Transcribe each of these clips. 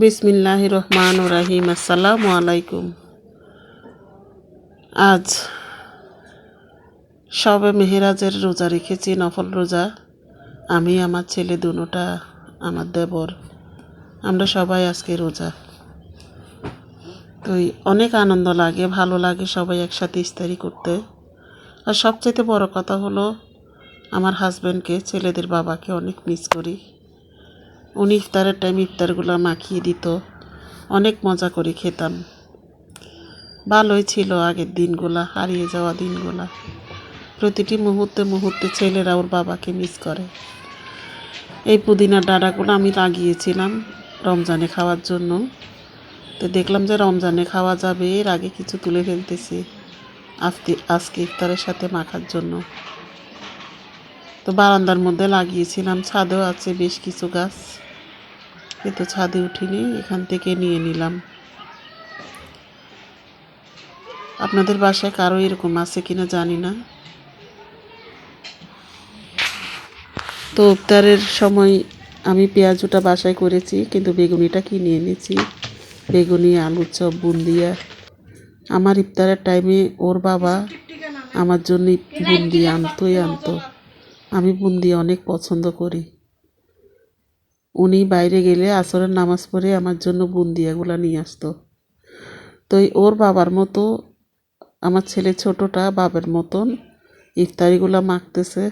বিসমিল্লাহ রহমান রাহিম। আসসালামু আলাইকুম। আজ সবে মেহেরাজের রোজা রেখেছি, নফল রোজা। আমি, আমার ছেলে দুনোটা, আমার দেবর, আমরা সবাই আজকে রোজা। তো অনেক আনন্দ লাগে, ভালো লাগে সবাই একসাথে ইস্তারি করতে। আর সবচেয়ে বড় কথা হলো, আমার হাজব্যান্ডকে ছেলেদের বাবাকে অনেক মিস করি। উনি ইফতারের টাইম ইফতারগুলো মাখিয়ে দিত। অনেক মজা করে খেতাম। ভালোই ছিল আগের দিনগুলা, হারিয়ে যাওয়া দিনগুলা। প্রতিটি মুহূর্তে মুহূর্তে ছেলেরা ওর বাবাকে মিস করে। এই পুদিনার ডাঁটাগুলো আমি লাগিয়েছিলাম রমজানে খাওয়ার জন্য। তো দেখলাম যে রমজানে খাওয়া যাবে, এর আগে কিছু তুলে ফেলতেছি আজকে আজকে ইফতারের সাথে মাখার জন্য। তো বারান্দার মধ্যে লাগিয়েছিলাম, ছাদেও আছে বেশ কিছু গাছ। কিন্তু ছাদে উঠিনি, এখান থেকে নিয়ে নিলাম। আপনাদের বাসায় কারও এরকম আছে কিনা জানি না। তো ইফতারের সময় আমি পেঁয়াজুটা বাসায় করেছি, কিন্তু বেগুনিটা কিনে এনেছি। বেগুনি আলুর চপ, বুন্দিয়া। আমার ইফতারের টাইমে ওর বাবা আমার জন্য বুন্দি আনতোই আনতো। আমি বুন্দি অনেক পছন্দ করি। উনি বাইরে গেলে আসরের নামাজ পড়ে আমার জন্য বুন্দিয়াগুলো নিয়ে আসতো। তো ওর বাবার মতো, আমার ছেলে ছোটোটা বাবার মতন ইফতারিগুলো মাখতেছে।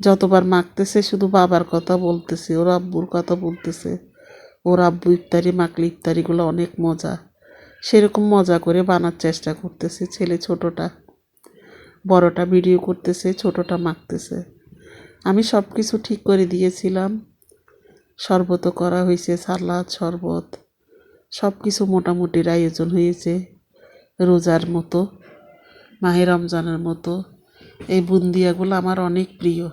যতবার মাখতেছে শুধু বাবার কথা বলতেছে, ওর আব্বুর কথা বলতেছে। ওর আব্বু ইফতারি মাখলে ইফতারিগুলো অনেক মজা। সেরকম মজা করে বানার চেষ্টা করতেছে ছেলে ছোটোটা। বড়টা ভিডিও করতেছে, ছোটোটা মাখতেছে। আমি সব কিছু ঠিক করে দিয়েছিলাম। শরবত করা হয়েছে, সালাদ, শরবত সব কিছু মোটামুটির আয়োজন হয়েছে রোজার মতো, মাহে রমজানের মতো। এই বুন্দিয়াগুলো আমার অনেক প্রিয়।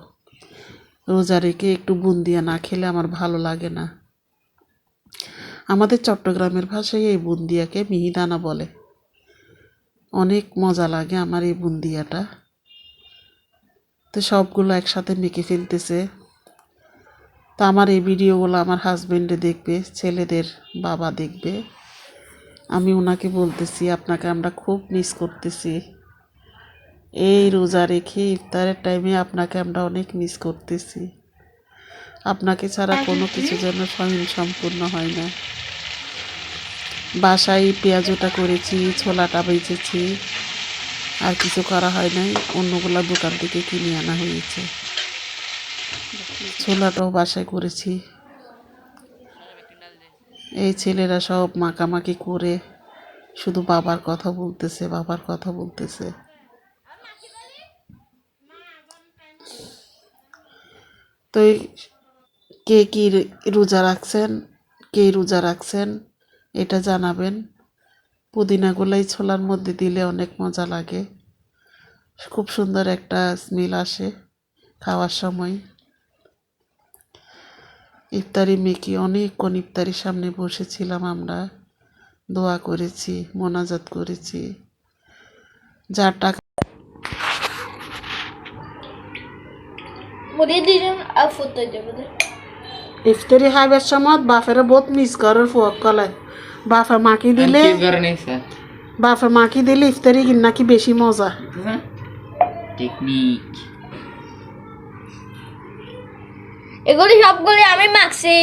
রোজা রেখে একটু বুন্দিয়া না খেলে আমার ভালো লাগে না। আমাদের চট্টগ্রামের ভাষায় এই বুন্দিয়াকে মিহিদানা বলে। অনেক মজা লাগে আমার এই বুন্দিয়াটা। তো সবগুলো একসাথে মেখে ফেলতেছে। তো আমার এই ভিডিওগুলো আমার হাজব্যান্ডে দেখবে ছেলেদের বাবা দেখবে। আমি ওনাকে বলতেছি আপনাকে আমরা খুব মিস করতেছি। এই রোজা রেখে ইফতারের টাইমে আপনাকে আমরা অনেক মিস করতেছি। আপনাকে ছাড়া কোনো কিছু যেন সম্পূর্ণ হয় না। বাসায় পেঁয়াজটা করেছি ছোলাটা বেঁচেছি আর কিছু করা হয় নাই। অন্যগুলো দোকান থেকে কিনে আনা হয়েছে। ছোলাটাও বাসায় করেছি। এই ছেলেরা সব মাখামাখি করে শুধু বাবার কথা বলতেছে, বাবার কথা বলতেছে। তো কে কি রোজা রাখছেন? কে রোজা রাখছেন? এটা জানাবেন। পুদিনাগুলাই ছোলার মধ্যে দিলে অনেক মজা লাগে। খুব সুন্দর একটা স্মেল আসে খাওয়ার সময়। ইফতারি মেকি অনেকক্ষণ ইফতারির সামনে বসেছিলাম আমরা। দোয়া করেছি মোনাজাত করেছি। যার টাকা মুড়ি দিলেন আর ফুটতে যাবে ইফতারি খাইবার সময় বাপেরা বহুত মিস করার ফুয়ক কলে বাপে মাকি দিলে বাপে মাকি দিলে ইফতারি নাকি বেশি মজা। টেকনিক। এগুলি সবগুলি আমি মাখছি।